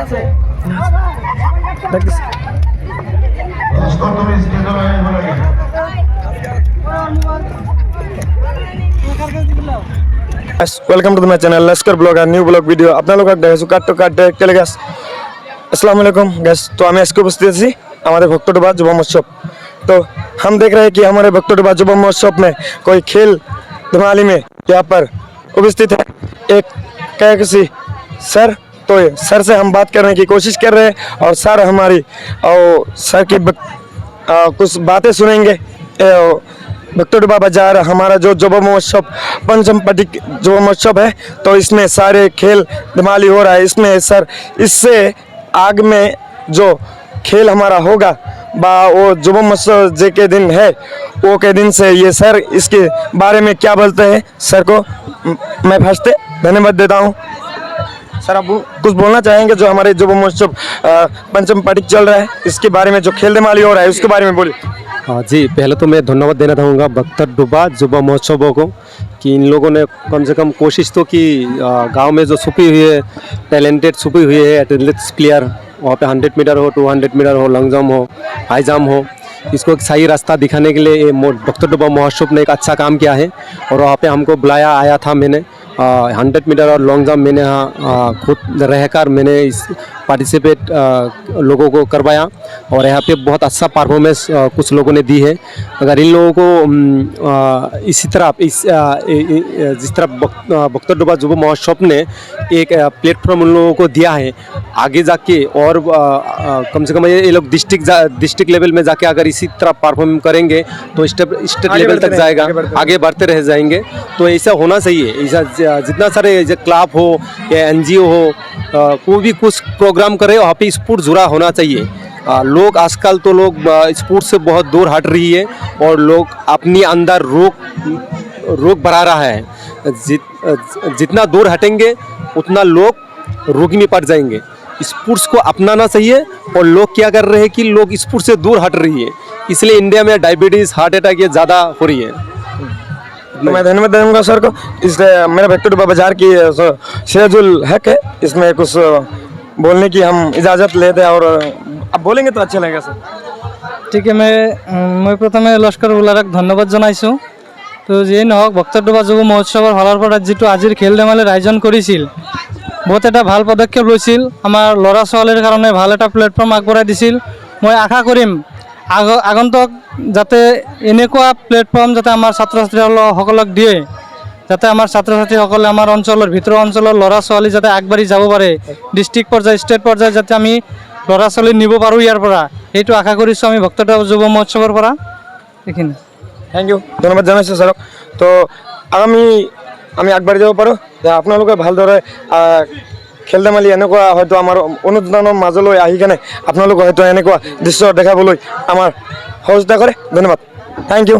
practice welcome to the my channel Lashkar blog और new blog video আপনাদের দেখাচ্ছি কাট two কাট টেলে গাছ আসসালামু अलैकुम गैस तो हमें इसको उपस्थित আছি हमारे भक्तों बाद युवा महोत्सव तो हम देख रहे हैं कि हमारे भक्तों बाद युवा महोत्सव में कोई खेल धुमाली में यहाँ पर उपस्थित है एक क्या किसी सर तो सर से हम बात करने की कोशिश कर रहे हैं और सर हमारी और सर की बक- आ, कुछ बातें सुनेंगे। ए, जा रहा हमारा जो जुबा महोत्सव पंचम पटिक जुबा महोत्सव है तो इसमें सारे खेल धमाली हो रहा है। इसमें सर इससे आग में जो खेल हमारा होगा बा वो जुबा महोत्सव जे के दिन है वो के दिन से ये सर इसके बारे में क्या बोलते हैं? सर को मैं फ़र्स्ट धन्यवाद देता हूँ। सर, आप कुछ बोलना चाहेंगे जो हमारे जुबा महोत्सव पंचम पटिक चल रहा है, इसके बारे में जो खेल धमाली हो रहा है, उसके बारे में बोलिए। हाँ जी, पहले तो मैं धन्यवाद देना चाहूँगा बख्तर डुबा जुबा महोत्सवों को, कि इन लोगों ने कम से कम कोशिश तो की गाँव में जो छुपी हुई है टैलेंटेड छुपी हुई है एथलेटिक्स प्लेयर वहाँ पे हंड्रेड मीटर हो टू हंड्रेड मीटर हो लॉन्ग जम्प हो हाई जम्प हो, इसको एक सही रास्ता दिखाने के लिए ये बख्तर डुबा महोत्सव ने एक अच्छा काम किया है, और वहाँ पर हमको बुलाया, आया था मैंने हंड्रेड मीटर और लॉन्ग जंप मैंने यहाँ खुद रहकर मैंने इस पार्टिसिपेट लोगों को करवाया और यहाँ पे बहुत अच्छा परफॉर्मेंस कुछ लोगों ने दी है। अगर इन लोगों को आ, इसी तरह इस आ, इ- इ- जिस तरह बख्तर डुबा जुबा महोत्सव ने एक प्लेटफॉर्म उन लोगों को दिया है आगे जाके और आ, आ, कम से कम ये लोग डिस्ट्रिक्ट डिस्ट्रिक्ट लेवल में जाके अगर इसी तरह परफॉर्म करेंगे तो स्टेट लेवल तक जाएगा आगे बढ़ते रह जाएँगे। तो ऐसा होना चाहिए ऐसा जितना सारे जो क्लब हो या एन हो कोई भी कुछ प्रोग्राम करे वहाँ पे स्पोर्ट जुड़ा होना चाहिए। अ, लोग आजकल तो लोग स्पोर्ट से बहुत दूर हट रही है और लोग अपनी अंदर रोक रोक बढ़ा रहा है। जित जितना दूर हटेंगे उतना लोग रोग में पड़ जाएँगे। स्पोर्ट्स को अपनाना चाहिए और लोग क्या कर रहे हैं कि लोग स्पोर्ट्स से दूर हट रही है। इसलिए इंडिया में डायबिटीज़ हार्ट अटैक ये ज़्यादा हो रही है। मैं धन्यवाद दूंगा सर को इस मेरा भक्तडुबा बाजार की अ, सो- सिराजुल हक है इसमें कुछ अ, बोलने की हम इजाज़त लेते हैं और अ, अब बोलेंगे तो अच्छा लगेगा सर গতিকে মই উম, মই প্ৰথমে লস্কৰ উলাৰক ধন্যবাদ জনাইছোঁ তো যিয়েই নহওক ভক্তডোবা যুৱ মহোৎসৱৰ ফালৰ পৰা যিটো আজিৰ খেল ধেমালিৰ আয়োজন কৰিছিল বহুত এটা ভাল পদক্ষেপ লৈছিল আমাৰ ল'ৰা ছোৱালীৰ কাৰণে ভাল এটা প্লেটফৰ্ম আগবঢ়াই দিছিল মই আশা কৰিম আগ আগন্তুক যাতে এনেকুৱা প্লেটফৰ্ম যাতে আমাৰ ছাত্ৰ ছাত্ৰীসকলক দিয়ে, যাতে আমাৰ ছাত্ৰ ছাত্ৰীসকলে আমাৰ অঞ্চলৰ, ভিতৰৰ অঞ্চলৰ ল'ৰা ছোৱালী যাতে আগবাঢ়ি যাব পাৰে ডিষ্ট্ৰিক্ট পৰ্যায় ষ্টেট পৰ্যায়ত যাতে আমি ল'ৰা ছোৱালী নিব পাৰোঁ ইয়াৰ পৰা। সেইটো আশা কৰিছোঁ আমি ভক্ততা যুৱ মহোৎসৱৰ পৰা। এইখিনি। থেংক ইউ ধন্যবাদ জনাইছোঁ ছাৰক। তো আগামী আমি আগবাঢ়ি যাব পাৰোঁ। আপোনালোকে ভালদৰে খেল ধেমালি এনেকুৱা, হয়তো আমাৰ অনুদানৰ মাজলৈ আহি কেনে আপোনালোকে হয়তো এনেকুৱা দৃশ্য দেখাবলৈ আমাৰ সহযোগিতা কৰে। ধন্যবাদ। Thank you